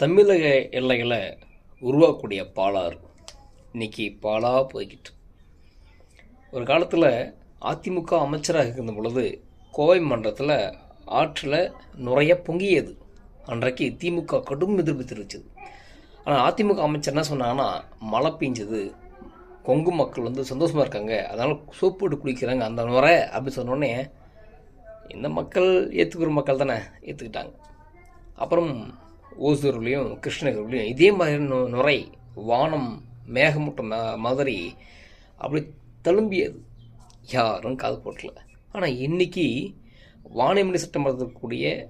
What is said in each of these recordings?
தமிழக எல்லைகளை உருவாக்கக்கூடிய பாலாறு இன்னைக்கு பாலாக போய்கிட்டு. ஒரு காலத்தில் அதிமுக அமைச்சராக இருந்த பொழுது கோவை மன்றத்தில் ஆற்றில் நிறைய பொங்கியது. அன்றைக்கு திமுக கடும் எதிர்ப்பு தெரிவிச்சது. ஆனால் அதிமுக அமைச்சர் என்ன சொன்னாங்கன்னா மழை பெஞ்சது கொங்கு மக்கள் வந்து சந்தோஷமாக இருக்காங்க அதனால் சோப்பு போட்டு குளிக்கிறாங்க அந்த முறை அப்படி சொன்னோடனே இந்த மக்கள் ஏற்றுக்கிற மக்கள் தானே ஏற்றுக்கிட்டாங்க அப்புறம் ஓசூர்லேயும் கிருஷ்ணகிரிலையும் இதே மாதிரி நுரை வானம் மேகமூட்டம் மாதிரி அப்படி தழும்பியது. யாரும் காது போட்டல. ஆனால் இன்னைக்கு வானியமணி சட்டமன்றத்தில் கூடிய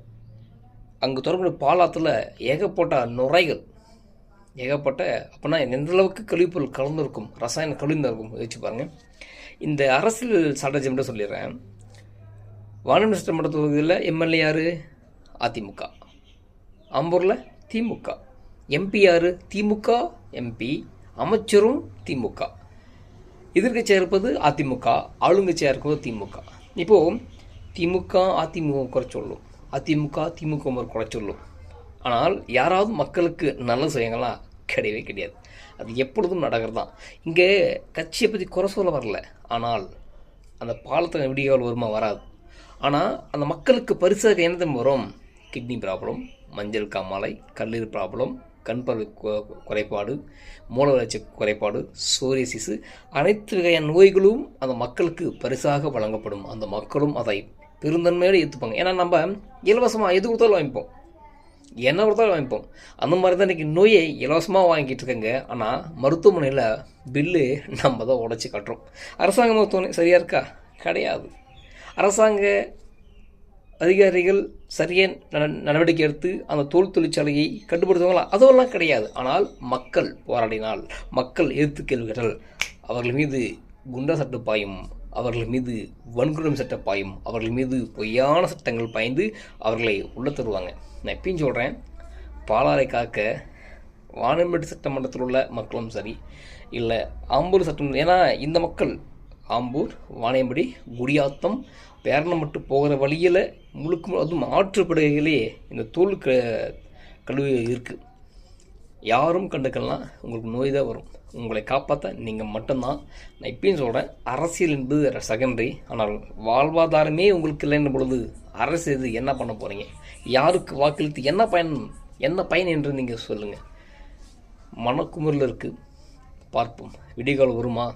அங்கே தொடர்புடைய பாலாத்தில் ஏகப்பட்ட நுரைகள் ஏகப்பட்ட அப்போனா எந்த அளவுக்கு கழிவுப்பொருள் கலந்துருக்கும் ரசாயன கழிந்திருக்கும் யோசிச்சு பாருங்கள் இந்த அரசியல் ஸ்ட்ராட்டஜி சொல்லிடுறேன். வானமணி சட்டமன்ற தொகுதியில் எம்எல்ஏ யார்? அதிமுக. அம்பூரில் திமுக. எம்பி யார்? திமுக எம்பி அமைச்சரும் திமுக. எதிர்கட்சியாக இருப்பது அதிமுக ஆளுங்கட்சியாக இருப்பது திமுக. இப்போது திமுக அதிமுக குறை சொல்லும். அதிமுக திமுக ஒரு குறை சொல்லும். ஆனால் யாராவது மக்களுக்கு நல்ல செய்யுங்களா கிடையவே கிடையாது. அது எப்பொழுதும் நடக்கிறது தான் இங்கே கட்சியை பற்றி குறை சொல்ல வரல. ஆனால் அந்த பாலத்தின் விடியல் வருமா வராது. ஆனால் அந்த மக்களுக்கு பரிசாக என்ன வரும்? கிட்னி ப்ராப்ளம் மஞ்சள் காமாலை கல்லீர் ப்ராப்ளம் கண் பார்வை குறைபாடு மூல வளர்ச்சி குறைபாடு சோரியசிஸு அனைத்து வகையான நோய்களும் அந்த மக்களுக்கு பரிசாக வழங்கப்படும். அந்த மக்களும் அதை பெருந்தன்மையோடு ஏற்றுப்பாங்க ஏன்னா நம்ம இலவசமாக எது கொடுத்தாலும் வாங்கிப்போம். என்ன கொடுத்தாலும் வாங்கிப்போம். அந்த மாதிரி தான் இன்றைக்கி நோயை இலவசமாக வாங்கிட்டு இருக்கங்க. ஆனால் மருத்துவமனையில் பில்லு நம்ம தான் உடச்சி கட்டுறோம். அரசாங்க மருத்துவமனை சரியாக இருக்கா? கிடையாது. அரசாங்க அதிகாரிகள் சரியான நடவடிக்கை எடுத்து அந்த தோல் தொழிற்சாலையை கட்டுப்படுத்துவாங்களா? அதுவெல்லாம் கிடையாது. ஆனால் மக்கள் போராடினால் மக்கள் எதிர்த்து கேள்விகள். அவர்கள் மீது குண்டா சட்டு பாயும் அவர்கள் மீது வன்குடம் சட்ட பாயும் அவர்கள் மீது பொய்யான சட்டங்கள் பாய்ந்து அவர்களை உள்ள தருவாங்க. நான் எப்பயும் சொல்கிறேன் பாலாரை காக்க வானம்பேட்டு சட்டமன்றத்தில் உள்ள மக்களும் சரி இல்லை ஆம்பூர் சட்டம் ஏன்னா இந்த மக்கள் ஆம்பூர் வாணியம்படி குடியாத்தம் பேரணமட்டு போகிற வழியில் முழுக்க முழு- அதுவும் ஆற்றுப்படுகையிலே இந்த தோல் க கழுவி இருக்குது யாரும் கண்டுக்கலாம் உங்களுக்கு நோய் தான் வரும். உங்களை காப்பாற்ற நீங்கள் மட்டும்தான். நான் இப்பயும் சொல்கிறேன் அரசியல் என்பது செகண்டரி ஆனால் வாழ்வாதாரமே உங்களுக்கு இல்லைன்ற பொழுது அரசு இது என்ன பண்ண போகிறீங்க யாருக்கு வாக்களித்து என்ன பயன் என்ன பயன் என்று நீங்கள் சொல்லுங்கள் மனக்குமுறில் இருக்குது பார்ப்போம். விடிகால் வருமா?